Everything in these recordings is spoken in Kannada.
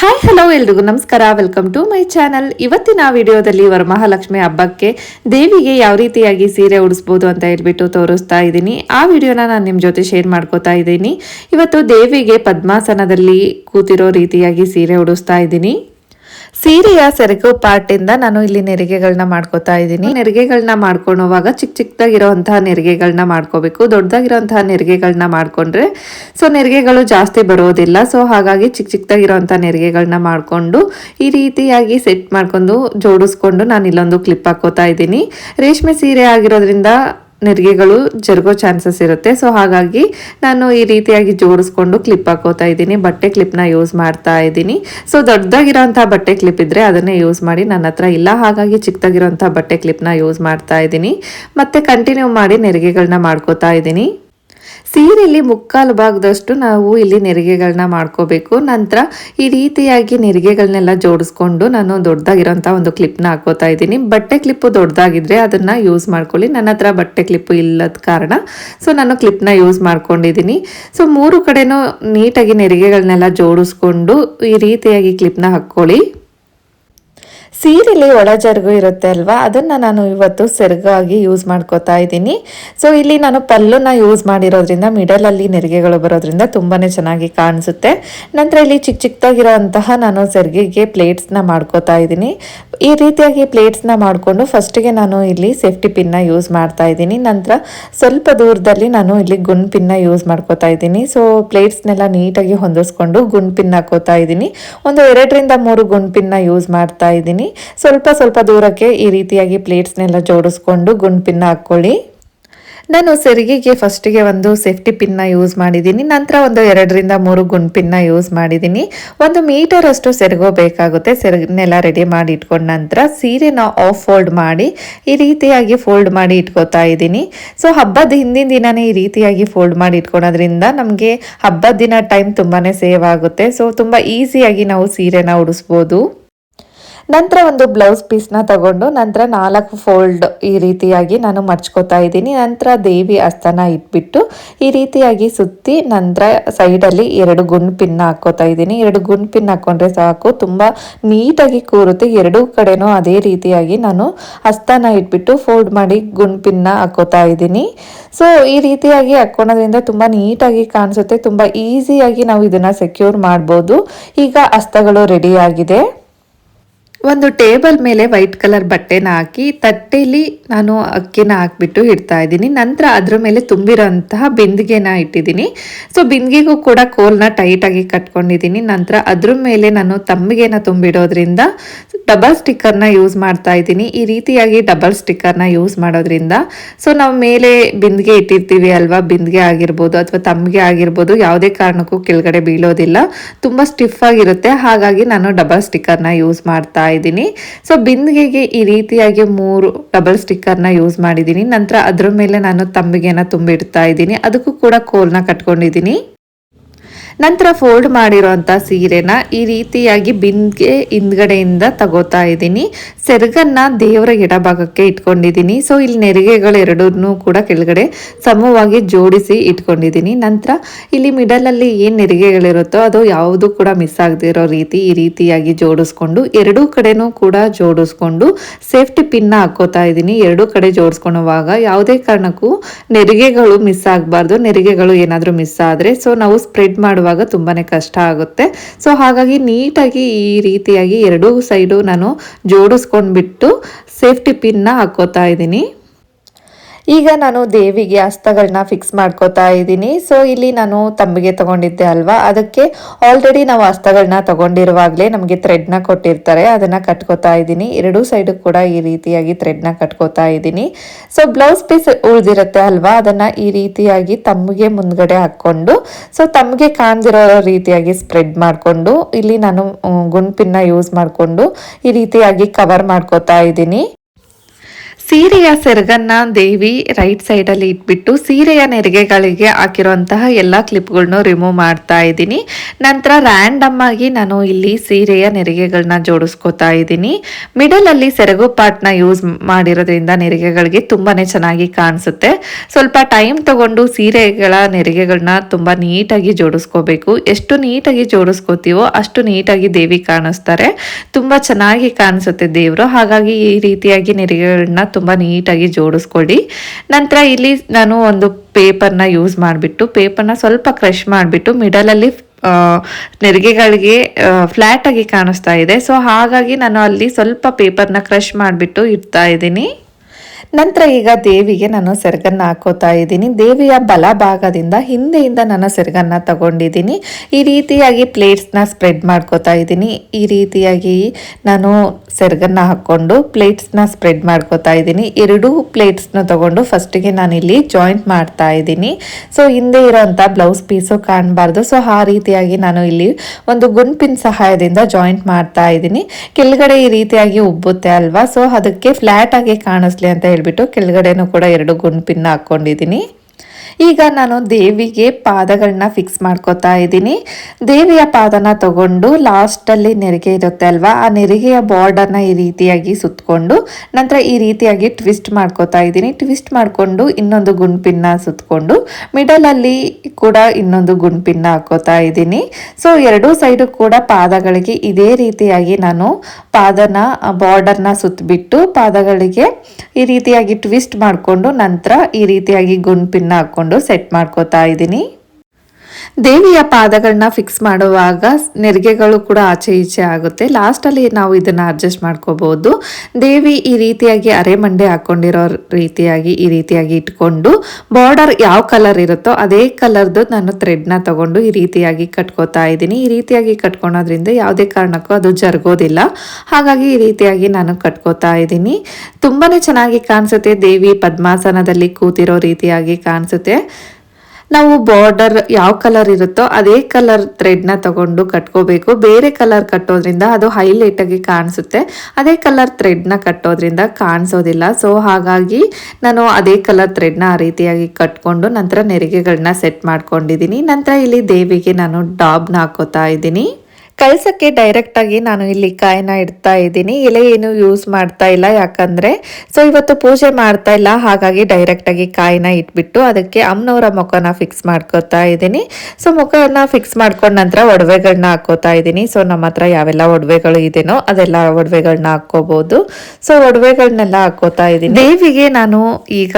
ಹಾಯ್ ಹಲೋ ಎಲ್ರಿಗೂ. ನಮಸ್ಕಾರ. ವೆಲ್ಕಮ್ ಟು ಮೈ ಚಾನಲ್ ಇವತ್ತಿನ ವಿಡಿಯೋದಲ್ಲಿ ವರಮಹಾಲಕ್ಷ್ಮಿ ಹಬ್ಬಕ್ಕೆ ದೇವಿಗೆ ಯಾವ ರೀತಿಯಾಗಿ ಸೀರೆ ಉಡಿಸ್ಬೋದು ಅಂತ ಹೇಳ್ಬಿಟ್ಟು ತೋರಿಸ್ತಾ ಇದ್ದೀನಿ. ಆ ವಿಡಿಯೋನ ನಾನು ನಿಮ್ಮ ಜೊತೆ ಶೇರ್ ಮಾಡ್ಕೋತಾ ಇದ್ದೀನಿ. ಇವತ್ತು ದೇವಿಗೆ ಪದ್ಮಾಸನದಲ್ಲಿ ಕೂತಿರೋ ರೀತಿಯಾಗಿ ಸೀರೆ ಉಡಿಸ್ತಾ ಇದ್ದೀನಿ. ಸೀರೆಯ ಸೆರಗು ಪಾರ್ಟ್ ಇಂದ ನಾನು ಇಲ್ಲಿ ನೆರಿಗೆಗಳನ್ನ ಮಾಡ್ಕೋತಾ ಇದ್ದೀನಿ. ನೆರಿಗೆಗಳನ್ನ ಮಾಡ್ಕೊಳ್ಳುವಾಗ ಚಿಕ್ಕ ಚಿಕ್ಕದಾಗಿರೋಂತಹ ನೆರಿಗೆಗಳನ್ನ ಮಾಡ್ಕೋಬೇಕು. ದೊಡ್ಡದಾಗಿರೋಂತಹ ನೆರಿಗೆಗಳನ್ನ ಮಾಡ್ಕೊಂಡ್ರೆ ಸೊ ನೆರಿಗೆಗಳು ಜಾಸ್ತಿ ಬರೋದಿಲ್ಲ. ಸೊ ಹಾಗಾಗಿ ಚಿಕ್ಕ ಚಿಕ್ಕದಾಗಿರೋಂಥ ನೆರಿಗೆಗಳನ್ನ ಮಾಡಿಕೊಂಡು ಈ ರೀತಿಯಾಗಿ ಸೆಟ್ ಮಾಡ್ಕೊಂಡು ಜೋಡಿಸ್ಕೊಂಡು ನಾನು ಇಲ್ಲೊಂದು ಕ್ಲಿಪ್ ಹಾಕೋತಾ ಇದ್ದೀನಿ. ರೇಷ್ಮೆ ಸೀರೆ ಆಗಿರೋದ್ರಿಂದ ನೆರಿಗೆಗಳು ಜರುಗೋ ಚಾನ್ಸಸ್ ಇರುತ್ತೆ. ಸೊ ಹಾಗಾಗಿ ನಾನು ಈ ರೀತಿಯಾಗಿ ಜೋಡಿಸ್ಕೊಂಡು ಕ್ಲಿಪ್ ಹಾಕೋತಾ ಇದ್ದೀನಿ. ಬಟ್ಟೆ ಕ್ಲಿಪ್ನ ಯೂಸ್ ಮಾಡ್ತಾ ಇದ್ದೀನಿ. ಸೊ ದೊಡ್ಡದಾಗಿರೋಂಥ ಬಟ್ಟೆ ಕ್ಲಿಪ್ ಇದ್ದರೆ ಅದನ್ನೇ ಯೂಸ್ ಮಾಡಿ ನನ್ನ ಹತ್ರ ಇಲ್ಲ. ಹಾಗಾಗಿ ಚಿಕ್ಕದಾಗಿರೋಂಥ ಬಟ್ಟೆ ಕ್ಲಿಪ್ನ ಯೂಸ್ ಮಾಡ್ತಾ ಇದ್ದೀನಿ. ಮತ್ತು ಕಂಟಿನ್ಯೂ ಮಾಡಿ ನೆರಿಗೆಗಳನ್ನ ಮಾಡ್ಕೋತಾ ಇದ್ದೀನಿ. ಸೀರೆಯಲ್ಲಿ ಮುಕ್ಕಾಲು ಭಾಗದಷ್ಟು ನಾವು ಇಲ್ಲಿ ನೆರಿಗೆಗಳನ್ನ ಮಾಡ್ಕೋಬೇಕು. ನಂತರ ಈ ರೀತಿಯಾಗಿ ನೆರಿಗೆಗಳನ್ನೆಲ್ಲ ಜೋಡಿಸ್ಕೊಂಡು ನಾನು ದೊಡ್ಡದಾಗಿರೋಂಥ ಒಂದು ಕ್ಲಿಪ್ನ ಹಾಕೋತಾ ಇದ್ದೀನಿ. ಬಟ್ಟೆ ಕ್ಲಿಪ್ಪು ದೊಡ್ಡದಾಗಿದ್ರೆ ಅದನ್ನು ಯೂಸ್ ಮಾಡ್ಕೊಳ್ಳಿ. ನನ್ನ ಹತ್ರ ಬಟ್ಟೆ ಕ್ಲಿಪ್ಪು ಇಲ್ಲದ ಕಾರಣ ಸೊ ನಾನು ಕ್ಲಿಪ್ನ ಯೂಸ್ ಮಾಡ್ಕೊಂಡಿದ್ದೀನಿ. ಸೊ ಮೂರು ಕಡೆನೂ ನೀಟಾಗಿ ನೆರಿಗೆಗಳನ್ನೆಲ್ಲ ಜೋಡಿಸ್ಕೊಂಡು ಈ ರೀತಿಯಾಗಿ ಕ್ಲಿಪ್ನ ಹಾಕ್ಕೊಳ್ಳಿ. ಸೀರೆಲಿ ಒಳಜರ್ಗು ಇರುತ್ತೆ ಅಲ್ವಾ? ಅದನ್ನು ನಾನು ಇವತ್ತು ಸೆರಗಾಗಿ ಯೂಸ್ ಮಾಡ್ಕೋತಾ ಇದ್ದೀನಿ. ಸೊ ಇಲ್ಲಿ ನಾನು ಪಲ್ಲುನ ಯೂಸ್ ಮಾಡಿರೋದ್ರಿಂದ ಮಿಡಲಲ್ಲಿ ನೆರಿಗೆಗಳು ಬರೋದ್ರಿಂದ ತುಂಬಾ ಚೆನ್ನಾಗಿ ಕಾಣಿಸುತ್ತೆ. ನಂತರ ಇಲ್ಲಿ ಚಿಕ್ಕ ಚಿಕ್ಕದಾಗಿರೋ ಅಂತಹ ನಾನು ಸೆರಿಗೆಗೆ ಪ್ಲೇಟ್ಸ್ನ ಮಾಡ್ಕೋತಾ ಇದ್ದೀನಿ. ಈ ರೀತಿಯಾಗಿ ಪ್ಲೇಟ್ಸ್ನ ಮಾಡಿಕೊಂಡು ಫಸ್ಟಿಗೆ ನಾನು ಇಲ್ಲಿ ಸೇಫ್ಟಿ ಪಿನ್ನ ಯೂಸ್ ಮಾಡ್ತಾ ಇದ್ದೀನಿ. ನಂತರ ಸ್ವಲ್ಪ ದೂರದಲ್ಲಿ ನಾನು ಇಲ್ಲಿ ಗುಂಡ್ ಪಿನ್ನ ಯೂಸ್ ಮಾಡ್ಕೋತಾ ಇದ್ದೀನಿ. ಸೊ ಪ್ಲೇಟ್ಸ್ನೆಲ್ಲ ನೀಟಾಗಿ ಹೊಂದಿಸ್ಕೊಂಡು ಗುಂಡ್ ಪಿನ್ ಹಾಕೋತಾ ಇದ್ದೀನಿ. ಒಂದು ಎರಡರಿಂದ ಮೂರು ಗುಂಡ್ ಪಿನ್ನ ಯೂಸ್ ಮಾಡ್ತಾ ಇದ್ದೀನಿ. ಸ್ವಲ್ಪ ಸ್ವಲ್ಪ ದೂರಕ್ಕೆ ಈ ರೀತಿಯಾಗಿ ಪ್ಲೇಟ್ಸ್ನೆಲ್ಲ ಜೋಡಿಸ್ಕೊಂಡು ಗುಂಡ್ ಪಿನ್ನ ಹಾಕ್ಕೊಳ್ಳಿ ನಾನು ಸೆರಿಗೆಗೆ ಫಸ್ಟಿಗೆ ಒಂದು ಸೇಫ್ಟಿ ಪಿನ್ನ ಯೂಸ್ ಮಾಡಿದ್ದೀನಿ. ನಂತರ ಒಂದು ಎರಡರಿಂದ ಮೂರು ಗುಂಡ್ ಪಿನ್ನ ಯೂಸ್ ಮಾಡಿದ್ದೀನಿ. ಒಂದು ಮೀಟರ್ ಅಷ್ಟು ಸೆರಗೋ ಬೇಕಾಗುತ್ತೆ ಸೆರಗನ್ನೆಲ್ಲ ರೆಡಿ ಮಾಡಿ ಇಟ್ಕೊಂಡ ನಂತರ ಸೀರೆನ ಆಫ್ ಫೋಲ್ಡ್ ಮಾಡಿ ಈ ರೀತಿಯಾಗಿ ಫೋಲ್ಡ್ ಮಾಡಿ ಇಟ್ಕೋತಾ ಇದ್ದೀನಿ. ಸೊ ಹಬ್ಬದ ಹಿಂದಿನ ದಿನನೇ ಈ ರೀತಿಯಾಗಿ ಫೋಲ್ಡ್ ಮಾಡಿ ಇಟ್ಕೊಳೋದ್ರಿಂದ ನಮಗೆ ಹಬ್ಬದ ದಿನ ಟೈಮ್ ತುಂಬಾ ಸೇವ್ ಆಗುತ್ತೆ. ಸೊ ತುಂಬ ಈಸಿಯಾಗಿ ನಾವು ಸೀರೆನ ಉಡಿಸ್ಬೋದು. ನಂತರ ಒಂದು ಬ್ಲೌಸ್ ಪೀಸ್ನ ತಗೊಂಡು ನಂತರ ನಾಲ್ಕು ಫೋಲ್ಡ್ ಈ ರೀತಿಯಾಗಿ ನಾನು ಮಡ್ಚ್ಕೋತಾ ಇದ್ದೀನಿ. ನಂತರ ದೇವಿ ಅಸ್ತನ ಇಟ್ಬಿಟ್ಟು ಈ ರೀತಿಯಾಗಿ ಸುತ್ತಿ ನಂತರ ಸೈಡಲ್ಲಿ ಎರಡು ಗುಂಡ್ ಪಿನ್ನ ಹಾಕೋತಾ ಇದ್ದೀನಿ. ಎರಡು ಗುಂಡ್ ಪಿನ್ ಹಾಕೊಂಡ್ರೆ ಸಾಕು. ತುಂಬ ನೀಟಾಗಿ ಕೂರುತ್ತೆ. ಎರಡೂ ಕಡೆನೂ ಅದೇ ರೀತಿಯಾಗಿ ನಾನು ಅಸ್ತನ ಇಟ್ಬಿಟ್ಟು ಫೋಲ್ಡ್ ಮಾಡಿ ಗುಂಡ್ ಪಿನ್ನ ಹಾಕೋತಾ ಇದ್ದೀನಿ. ಸೊ ಈ ರೀತಿಯಾಗಿ ಹಾಕ್ಕೊಳೋದ್ರಿಂದ ತುಂಬ ನೀಟಾಗಿ ಕಾಣಿಸುತ್ತೆ. ತುಂಬ ಈಸಿಯಾಗಿ ನಾವು ಇದನ್ನು ಸೆಕ್ಯೂರ್ ಮಾಡ್ಬೋದು. ಈಗ ಅಸ್ತಗಳು ರೆಡಿ ಆಗಿದೆ. ಒಂದು ಟೇಬಲ್ ಮೇಲೆ ವೈಟ್ ಕಲರ್ ಬಟ್ಟೆನ ಹಾಕಿ ತಟ್ಟೆಲಿ ನಾನು ಅಕ್ಕಿನ ಹಾಕ್ಬಿಟ್ಟು ಇಡ್ತಾ ಇದ್ದೀನಿ. ನಂತರ ಅದ್ರ ಮೇಲೆ ತುಂಬಿರೋಂತಹ ಬಿಂದಿಗೆನ ಇಟ್ಟಿದ್ದೀನಿ. ಸೊ ಬಿಂದಿಗೆಗೂ ಕೂಡ ಕೋಲ್ನ ಟೈಟಾಗಿ ಕಟ್ಕೊಂಡಿದ್ದೀನಿ. ನಂತರ ಅದ್ರ ಮೇಲೆ ನಾನು ತಂಬಿಗೆನ ತುಂಬಿಡೋದ್ರಿಂದ ಡಬಲ್ ಸ್ಟಿಕ್ಕರ್ನ ಯೂಸ್ ಮಾಡ್ತಾ ಇದ್ದೀನಿ. ಈ ರೀತಿಯಾಗಿ ಡಬಲ್ ಸ್ಟಿಕ್ಕರ್ನ ಯೂಸ್ ಮಾಡೋದ್ರಿಂದ. ಸೊ ನಾವು ಮೇಲೆ ಬಿಂದಿಗೆ ಇಟ್ಟಿರ್ತೀವಿ ಅಲ್ವಾ? ಬಿಂದಿಗೆ ಆಗಿರ್ಬೋದು ಅಥವಾ ತಂಬಿಗೆ ಆಗಿರ್ಬೋದು ಯಾವುದೇ ಕಾರಣಕ್ಕೂ ಕೆಳಗಡೆ ಬೀಳೋದಿಲ್ಲ. ತುಂಬ ಸ್ಟಿಫ್ ಆಗಿರುತ್ತೆ. ಹಾಗಾಗಿ ನಾನು ಡಬಲ್ ಸ್ಟಿಕ್ಕರ್ನ ಯೂಸ್ ಮಾಡ್ತಾ ಇದ್ದೀನಿ. ಸೊ ಬಿಂದಿಗೆಗೆ ಈ ರೀತಿಯಾಗಿ ಮೂರು ಡಬಲ್ ಸ್ಟಿಕ್ಕರ್ನ ಯೂಸ್ ಮಾಡಿದ್ದೀನಿ. ನಂತರ ಅದ್ರ ಮೇಲೆ ನಾನು ತಂಬಿಗೆನ ತುಂಬಿಡ್ತಾ ಇದ್ದೀನಿ. ಅದಕ್ಕೂ ಕೂಡ ಕೋಲ್ನ ಕಟ್ಕೊಂಡಿದ್ದೀನಿ. ನಂತರ ಫೋಲ್ಡ್ ಮಾಡಿರೋಂಥ ಸೀರೆನ ಈ ರೀತಿಯಾಗಿ ಬಿಂದ್ಗೆ ಹಿಂದ್ಗಡೆಯಿಂದ ತಗೋತಾ ಇದ್ದೀನಿ. ಸೆರಗನ್ನ ದೇವರ ಎಡಭಾಗಕ್ಕೆ ಇಟ್ಕೊಂಡಿದ್ದೀನಿ. ಸೊ ಇಲ್ಲಿ ನೆರಿಗೆಗಳು ಎರಡನ್ನೂ ಕೂಡ ಕೆಳಗಡೆ ಸಮವಾಗಿ ಜೋಡಿಸಿ ಇಟ್ಕೊಂಡಿದ್ದೀನಿ. ನಂತರ ಇಲ್ಲಿ ಮಿಡಲಲ್ಲಿ ಏನು ನೆರಿಗೆಗಳಿರುತ್ತೋ ಅದು ಯಾವುದು ಕೂಡ ಮಿಸ್ ಆಗದಿರೋ ರೀತಿ ಈ ರೀತಿಯಾಗಿ ಜೋಡಿಸ್ಕೊಂಡು ಎರಡೂ ಕಡೆನೂ ಕೂಡ ಜೋಡಿಸ್ಕೊಂಡು ಸೇಫ್ಟಿ ಪಿನ್ನ ಹಾಕೋತಾ ಇದ್ದೀನಿ. ಎರಡೂ ಕಡೆ ಜೋಡಿಸ್ಕೊಳ್ಳುವಾಗ ಯಾವುದೇ ಕಾರಣಕ್ಕೂ ನೆರಿಗೆಗಳು ಮಿಸ್ ಆಗಬಾರ್ದು. ನೆರಿಗೆಗಳು ಏನಾದರೂ ಮಿಸ್ ಆದರೆ ಸೊ ನಾವು ಸ್ಪ್ರೆಡ್ ಮಾಡುವಾಗ ತುಂಬಾ ಕಷ್ಟ ಆಗುತ್ತೆ. ಸೊ ಹಾಗಾಗಿ ನೀಟಾಗಿ ಈ ರೀತಿಯಾಗಿ ಎರಡೂ ಸೈಡು ನಾನು ಜೋಡಿಸ್ಕೊಂಡ್ಬಿಟ್ಟು ಸೇಫ್ಟಿ ಪಿನ್ನ ಹಾಕೋತಾ ಇದ್ದೀನಿ. ಈಗ ನಾನು ದೇವಿಗೆ ಹಸ್ತಗಳನ್ನ ಫಿಕ್ಸ್ ಮಾಡ್ಕೋತಾ ಇದ್ದೀನಿ. ಸೊ ಇಲ್ಲಿ ನಾನು ತಂಬಿಗೆ ತಗೊಂಡಿದ್ದೆ ಅಲ್ವಾ? ಅದಕ್ಕೆ ಆಲ್ರೆಡಿ ನಾವು ಹಸ್ತಗಳನ್ನ ತಗೊಂಡಿರುವಾಗಲೇ ನಮಗೆ ಥ್ರೆಡ್ನ ಕೊಟ್ಟಿರ್ತಾರೆ. ಅದನ್ನು ಕಟ್ಕೋತಾ ಇದ್ದೀನಿ. ಎರಡೂ ಸೈಡು ಕೂಡ ಈ ರೀತಿಯಾಗಿ ಥ್ರೆಡ್ನ ಕಟ್ಕೋತಾ ಇದ್ದೀನಿ. ಸೊ ಬ್ಲೌಸ್ ಪೀಸ್ ಉಳಿದಿರುತ್ತೆ ಅಲ್ವಾ? ಅದನ್ನು ಈ ರೀತಿಯಾಗಿ ತಮ್ಮಿಗೆ ಮುಂದ್ಗಡೆ ಹಾಕ್ಕೊಂಡು ಸೊ ತಮಗೆ ಕಾಣ್ದಿರೋ ರೀತಿಯಾಗಿ ಸ್ಪ್ರೆಡ್ ಮಾಡಿಕೊಂಡು, ಇಲ್ಲಿ ನಾನು ಗುಂಪಿನ ಯೂಸ್ ಮಾಡಿಕೊಂಡು ಈ ರೀತಿಯಾಗಿ ಕವರ್ ಮಾಡ್ಕೋತಾ ಇದ್ದೀನಿ. ಸೀರೆಯ ಸೆರಗನ್ನ ದೇವಿ ರೈಟ್ ಸೈಡಲ್ಲಿ ಇಟ್ಬಿಟ್ಟು ಸೀರೆಯ ನೆರಿಗೆಗಳಿಗೆ ಹಾಕಿರುವಂತಹ ಎಲ್ಲ ಕ್ಲಿಪ್ಗಳನ್ನೂ ರಿಮೂವ್ ಮಾಡ್ತಾ ಇದ್ದೀನಿ. ನಂತರ ರ್ಯಾಂಡಮ್ ಆಗಿ ನಾನು ಇಲ್ಲಿ ಸೀರೆಯ ನೆರಿಗೆಗಳನ್ನ ಜೋಡಿಸ್ಕೋತಾ ಇದ್ದೀನಿ. ಮಿಡಲಲ್ಲಿ ಸೆರಗು ಪಾರ್ಟ್ನ ಯೂಸ್ ಮಾಡಿರೋದ್ರಿಂದ ನೆರಿಗೆಗಳಿಗೆ ತುಂಬಾ ಚೆನ್ನಾಗಿ ಕಾಣಿಸುತ್ತೆ. ಸ್ವಲ್ಪ ಟೈಮ್ ತಗೊಂಡು ಸೀರೆಗಳ ನೆರಿಗೆಗಳನ್ನ ತುಂಬ ನೀಟಾಗಿ ಜೋಡಿಸ್ಕೋಬೇಕು. ಎಷ್ಟು ನೀಟಾಗಿ ಜೋಡಿಸ್ಕೋತೀವೋ ಅಷ್ಟು ನೀಟಾಗಿ ದೇವಿ ಕಾಣಿಸ್ತಾರೆ. ತುಂಬ ಚೆನ್ನಾಗಿ ಕಾಣಿಸುತ್ತೆ ದೇವರು. ಹಾಗಾಗಿ ಈ ರೀತಿಯಾಗಿ ನೆರಿಗೆಗಳನ್ನ ತುಂಬ ನೀಟಾಗಿ ಜೋಡಿಸ್ಕೊಳ್ಳಿ. ನಂತರ ಇಲ್ಲಿ ನಾನು ಒಂದು ಪೇಪರ್ನ ಯೂಸ್ ಮಾಡಿಬಿಟ್ಟು, ಪೇಪರ್ನ ಸ್ವಲ್ಪ ಕ್ರಷ್ ಮಾಡಿಬಿಟ್ಟು, ಮಿಡಲಲ್ಲಿ ನೆರಿಗೆಗಳಿಗೆ ಫ್ಲ್ಯಾಟಾಗಿ ಕಾಣಿಸ್ತಾ ಇದೆ. ಸೊ ಹಾಗಾಗಿ ನಾನು ಅಲ್ಲಿ ಸ್ವಲ್ಪ ಪೇಪರ್ನ ಕ್ರಷ್ ಮಾಡಿಬಿಟ್ಟು ಇಡ್ತಾ ಇದ್ದೀನಿ. ನಂತರ ಈಗ ದೇವಿಗೆ ನಾನು ಸೆರಗನ್ನ ಹಾಕೋತಾ ಇದ್ದೀನಿ. ದೇವಿಯ ಬಲ ಭಾಗದಿಂದ ಹಿಂದೆಯಿಂದ ನಾನು ಸೆರಗನ್ನ ತಗೊಂಡಿದ್ದೀನಿ. ಈ ರೀತಿಯಾಗಿ ಪ್ಲೇಟ್ಸ್ನ ಸ್ಪ್ರೆಡ್ ಮಾಡ್ಕೋತಾ ಇದ್ದೀನಿ. ಈ ರೀತಿಯಾಗಿ ನಾನು ಸೆರಗನ್ನ ಹಾಕ್ಕೊಂಡು ಪ್ಲೇಟ್ಸ್ನ ಸ್ಪ್ರೆಡ್ ಮಾಡ್ಕೋತಾ ಇದ್ದೀನಿ. ಎರಡೂ ಪ್ಲೇಟ್ಸ್ನ ತಗೊಂಡು ಫಸ್ಟಿಗೆ ನಾನಿಲ್ಲಿ ಜಾಯಿಂಟ್ ಮಾಡ್ತಾ ಇದ್ದೀನಿ. ಸೊ ಹಿಂದೆ ಇರೋಂಥ ಬ್ಲೌಸ್ ಪೀಸು ಕಾಣಬಾರ್ದು. ಸೊ ಆ ರೀತಿಯಾಗಿ ನಾನು ಇಲ್ಲಿ ಒಂದು ಗುಂಪಿನ ಸಹಾಯದಿಂದ ಜಾಯಿಂಟ್ ಮಾಡ್ತಾ ಇದ್ದೀನಿ. ಕೆಳಗಡೆ ಈ ರೀತಿಯಾಗಿ ಉಬ್ಬುತ್ತೆ ಅಲ್ವಾ? ಸೊ ಅದಕ್ಕೆ ಫ್ಲ್ಯಾಟ್ ಆಗಿ ಕಾಣಿಸ್ಲಿ ಅಂತ ಹೇಳ್ಬಿಟ್ಟು ಕೆಳಗಡೆನೂ ಕೂಡ ಎರಡು ಗುಂಡು ಪಿನ್ನ ಹಾಕ್ಕೊಂಡಿದ್ದೀನಿ. ಈಗ ನಾನು ದೇವಿಗೆ ಪಾದಗಳನ್ನ ಫಿಕ್ಸ್ ಮಾಡ್ಕೋತಾ ಇದ್ದೀನಿ. ದೇವಿಯ ಪಾದನ ತಗೊಂಡು ಲಾಸ್ಟಲ್ಲಿ ನೆರಿಗೆ ಇರುತ್ತೆ ಅಲ್ವಾ? ಆ ನೆರಿಗೆಯ ಬಾರ್ಡರ್ನ ಈ ರೀತಿಯಾಗಿ ಸುತ್ತಕೊಂಡು ನಂತರ ಈ ರೀತಿಯಾಗಿ ಟ್ವಿಸ್ಟ್ ಮಾಡ್ಕೋತಾ ಇದ್ದೀನಿ. ಟ್ವಿಸ್ಟ್ ಮಾಡಿಕೊಂಡು ಇನ್ನೊಂದು ಗುಂಪಿನ ಸುತ್ತಕೊಂಡು ಮಿಡಲಲ್ಲಿ ಕೂಡ ಇನ್ನೊಂದು ಗುಂಪಿನ ಹಾಕೋತಾ ಇದ್ದೀನಿ. ಸೊ ಎರಡೂ ಸೈಡು ಕೂಡ ಪಾದಗಳಿಗೆ ಇದೇ ರೀತಿಯಾಗಿ ನಾನು ಪಾದನ ಬಾರ್ಡರ್ನ ಸುತ್ತಬಿಟ್ಟು ಪಾದಗಳಿಗೆ ಈ ರೀತಿಯಾಗಿ ಟ್ವಿಸ್ಟ್ ಮಾಡಿಕೊಂಡು ನಂತರ ಈ ರೀತಿಯಾಗಿ ಗುಂಪಿನ ಹಾಕೊಂಡು ಸೆಟ್ ಮಾಡ್ಕೋತಾ ಇದ್ದೀನಿ ದೇವಿಯ ಪಾದಗಳನ್ನ ಫಿಕ್ಸ್ ಮಾಡುವಾಗ ನೆರಿಗೆಗಳು ಕೂಡ ಆಚೆ ಈಚೆ ಆಗುತ್ತೆ. ಲಾಸ್ಟಲ್ಲಿ ನಾವು ಇದನ್ನು ಅಡ್ಜಸ್ಟ್ ಮಾಡ್ಕೋಬಹುದು ದೇವಿ ಈ ರೀತಿಯಾಗಿ ಅರೆ ಮಂಡೆ ಹಾಕೊಂಡಿರೋ ರೀತಿಯಾಗಿ ಈ ರೀತಿಯಾಗಿ ಇಟ್ಕೊಂಡು ಬಾರ್ಡರ್ ಯಾವ ಕಲರ್ ಇರುತ್ತೋ ಅದೇ ಕಲರ್ದು ನಾನು ಥ್ರೆಡ್ನ ತಗೊಂಡು ಈ ರೀತಿಯಾಗಿ ಕಟ್ಕೋತಾ ಇದ್ದೀನಿ. ಈ ರೀತಿಯಾಗಿ ಕಟ್ಕೊಳೋದ್ರಿಂದ ಯಾವುದೇ ಕಾರಣಕ್ಕೂ ಅದು ಜರುಗೋದಿಲ್ಲ. ಹಾಗಾಗಿ ಈ ರೀತಿಯಾಗಿ ನಾನು ಕಟ್ಕೋತಾ ಇದ್ದೀನಿ. ತುಂಬಾ ಚೆನ್ನಾಗಿ ಕಾಣಿಸುತ್ತೆ. ದೇವಿ ಪದ್ಮಾಸನದಲ್ಲಿ ಕೂತಿರೋ ರೀತಿಯಾಗಿ ಕಾಣಿಸುತ್ತೆ. ನಾವು ಬಾರ್ಡರ್ ಯಾವ ಕಲರ್ ಇರುತ್ತೋ ಅದೇ ಕಲರ್ ಥ್ರೆಡ್ನ ತಗೊಂಡು ಕಟ್ಕೋಬೇಕು. ಬೇರೆ ಕಲರ್ ಕಟ್ಟೋದ್ರಿಂದ ಅದು ಹೈಲೈಟ್ ಆಗಿ ಕಾಣಿಸುತ್ತೆ. ಅದೇ ಕಲರ್ ಥ್ರೆಡ್ನ ಕಟ್ಟೋದ್ರಿಂದ ಕಾಣಿಸೋದಿಲ್ಲ. ಸೊ ಹಾಗಾಗಿ ನಾನು ಅದೇ ಕಲರ್ ಥ್ರೆಡ್ನ ಆ ರೀತಿಯಾಗಿ ಕಟ್ಕೊಂಡು ನಂತರ ನೆರಿಗೆಗಳನ್ನ ಸೆಟ್ ಮಾಡ್ಕೊಂಡಿದ್ದೀನಿ. ನಂತರ ಇಲ್ಲಿ ದೇವಿಗೆ ನಾನು ಡಾಬ್ನ ಹಾಕೋತಾ ಇದ್ದೀನಿ. ಕಳ್ಸೋಕ್ಕೆ ಡೈರೆಕ್ಟಾಗಿ ನಾನು ಇಲ್ಲಿ ಕಾಯಿನ ಇಡ್ತಾ ಇದ್ದೀನಿ. ಎಲೆ ಏನು ಯೂಸ್ ಮಾಡ್ತಾ ಇಲ್ಲ ಯಾಕಂದರೆ ಸೊ ಇವತ್ತು ಪೂಜೆ ಮಾಡ್ತಾ ಇಲ್ಲ, ಹಾಗಾಗಿ ಡೈರೆಕ್ಟಾಗಿ ಕಾಯಿನ ಇಟ್ಬಿಟ್ಟು ಅದಕ್ಕೆ ಅಮ್ಮನವರ ಮುಖನ ಫಿಕ್ಸ್ ಮಾಡ್ಕೋತಾ ಇದ್ದೀನಿ. ಸೊ ಮುಖನ ಫಿಕ್ಸ್ ಮಾಡ್ಕೊಂಡ ನಂತರ ಒಡವೆಗಳನ್ನ ಹಾಕೋತಾ ಇದ್ದೀನಿ. ಸೊ ನಮ್ಮ ಹತ್ರ ಯಾವೆಲ್ಲ ಒಡವೆಗಳು ಇದೆನೋ ಅದೆಲ್ಲ ಒಡವೆಗಳನ್ನ ಹಾಕೋಬಹುದು ಸೊ ಒಡವೆಗಳನ್ನೆಲ್ಲ ಹಾಕೋತಾ ಇದ್ದೀನಿ. ದೇವಿಗೆ ನಾನು ಈಗ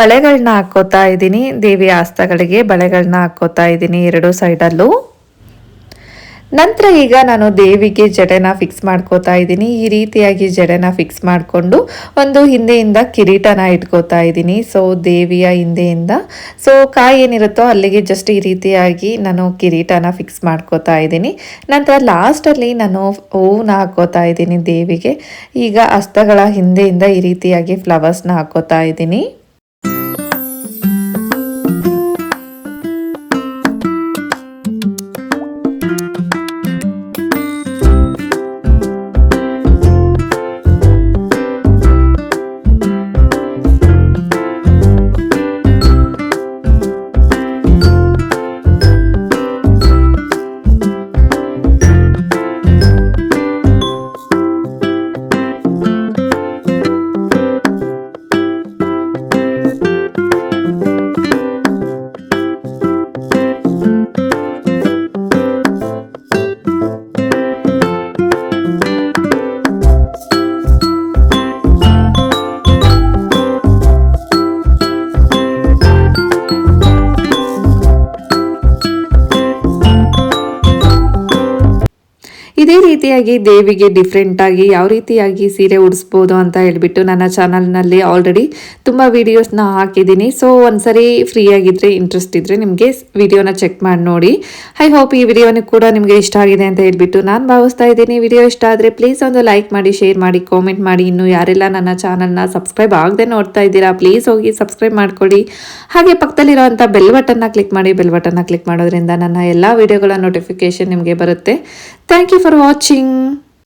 ಬಳೆಗಳನ್ನ ಹಾಕೋತಾ ಇದ್ದೀನಿ. ದೇವಿ ಆಸ್ತಗಳಿಗೆ ಬಳೆಗಳನ್ನ ಹಾಕೋತಾ ಇದ್ದೀನಿ ಎರಡು ಸೈಡಲ್ಲೂ ನಂತರ ಈಗ ನಾನು ದೇವಿಗೆ ಜಡೆನ ಫಿಕ್ಸ್ ಮಾಡ್ಕೋತಾ ಇದ್ದೀನಿ. ಈ ರೀತಿಯಾಗಿ ಜಡೆನ ಫಿಕ್ಸ್ ಮಾಡಿಕೊಂಡು ಒಂದು ಹಿಂದೆಯಿಂದ ಕಿರೀಟನ ಇಟ್ಕೋತಾ ಇದ್ದೀನಿ. ಸೊ ದೇವಿಯ ಹಿಂದೆಯಿಂದ. ಸೊ ಕಾಯಿ ಏನಿರುತ್ತೋ ಅಲ್ಲಿಗೆ ಜಸ್ಟ್ ಈ ರೀತಿಯಾಗಿ ನಾನು ಕಿರೀಟನ ಫಿಕ್ಸ್ ಮಾಡ್ಕೋತಾ ಇದ್ದೀನಿ. ನಂತರ ಲಾಸ್ಟಲ್ಲಿ ನಾನು ಹೂವನ್ನ ಹಾಕೋತಾ ಇದ್ದೀನಿ ದೇವಿಗೆ. ಈಗ ಹಸ್ತಗಳ ಹಿಂದೆಯಿಂದ ಈ ರೀತಿಯಾಗಿ ಫ್ಲವರ್ಸ್ನ ಹಾಕೋತಾ ಇದ್ದೀನಿ. ಇದೇ ರೀತಿಯಾಗಿ ದೇವಿಗೆ ಡಿಫ್ರೆಂಟ್ ಆಗಿ ಯಾವ ರೀತಿಯಾಗಿ ಸೀರೆ ಉಡಿಸ್ಬೋದು ಅಂತ ಹೇಳ್ಬಿಟ್ಟು ನನ್ನ ಚಾನಲ್ನಲ್ಲಿ ಆಲ್ರೆಡಿ ತುಂಬ ವೀಡಿಯೋಸ್ನ ಹಾಕಿದ್ದೀನಿ. ಸೊ ಒಂದ್ಸರಿ ಫ್ರೀ ಆಗಿದ್ರೆ ಇಂಟ್ರೆಸ್ಟ್ ಇದ್ದರೆ ನಿಮಗೆ ವಿಡಿಯೋನ ಚೆಕ್ ಮಾಡಿ ನೋಡಿ. ಐ ಹೋಪ್ ಈ ವಿಡಿಯೋನ ಕೂಡ ನಿಮಗೆ ಇಷ್ಟ ಆಗಿದೆ ಅಂತ ಹೇಳ್ಬಿಟ್ಟು ನಾನು ಭಾವಿಸ್ತಾ ಇದ್ದೀನಿ. ವಿಡಿಯೋ ಇಷ್ಟ ಆದರೆ ಪ್ಲೀಸ್ ಒಂದು ಲೈಕ್ ಮಾಡಿ ಶೇರ್ ಮಾಡಿ ಕಾಮೆಂಟ್ ಮಾಡಿ. ಇನ್ನು ಯಾರೆಲ್ಲ ನನ್ನ ಚಾನಲ್ನ ಸಬ್ಸ್ಕ್ರೈಬ್ ಆಗದೆ ನೋಡ್ತಾ ಇದ್ದೀರಾ ಪ್ಲೀಸ್ ಹೋಗಿ ಸಬ್ಸ್ಕ್ರೈಬ್ ಮಾಡ್ಕೊಳ್ಳಿ. ಹಾಗೆ ಪಕ್ಕದಲ್ಲಿರುವಂಥ ಬೆಲ್ ಬಟನ್ನ ಕ್ಲಿಕ್ ಮಾಡಿ. ಬೆಲ್ ಬಟನ್ನ ಕ್ಲಿಕ್ ಮಾಡೋದ್ರಿಂದ ನನ್ನ ಎಲ್ಲ ವಿಡಿಯೋಗಳ ನೋಟಿಫಿಕೇಶನ್ ನಿಮಗೆ ಬರುತ್ತೆ. Thank you for watching.